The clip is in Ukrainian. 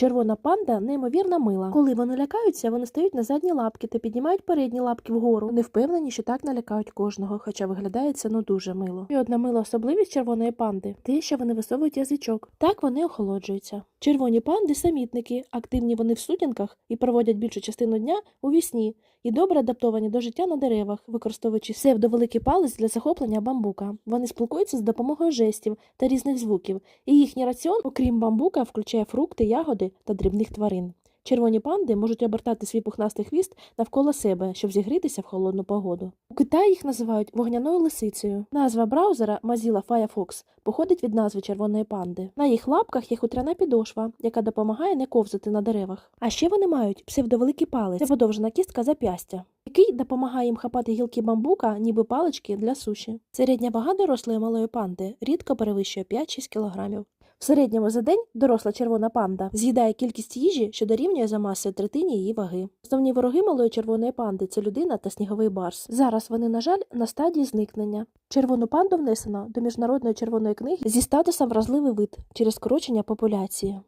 Червона панда неймовірно мила. Коли вони лякаються, вони стають на задні лапки та піднімають передні лапки вгору. Не впевнені, що так налякають кожного, хоча виглядає це ну дуже мило. І одна мила особливість червоної панди те, що вони висовують язичок. Так вони охолоджуються. Червоні панди самітники, активні вони в сутінках і проводять більшу частину дня у вісні і добре адаптовані до життя на деревах, використовуючи псевдовеликий палець для захоплення бамбука. Вони спілкуються з допомогою жестів та різних звуків, і їхній раціон, окрім бамбука, включає фрукти, ягоди та дрібних тварин. Червоні панди можуть обертати свій пухнастий хвіст навколо себе, щоб зігрітися в холодну погоду. У Китаї їх називають вогняною лисицею. Назва браузера Mozilla Firefox походить від назви червоної панди. На їх лапках є хутряна підошва, яка допомагає не ковзати на деревах. А ще вони мають псевдовеликий палець, це подовжена кістка зап'ястя, який допомагає їм хапати гілки бамбука, ніби палички для суші. Середня вага дорослої малої панди рідко перевищує 5-6 кілограмів. В середньому за день доросла червона панда з'їдає кількість їжі, що дорівнює за масою третині її ваги. Основні вороги малої червоної панди це людина та сніговий барс. Зараз вони, на жаль, на стадії зникнення. Червону панду внесено до міжнародної червоної книги зі статусом вразливий вид через скорочення популяції.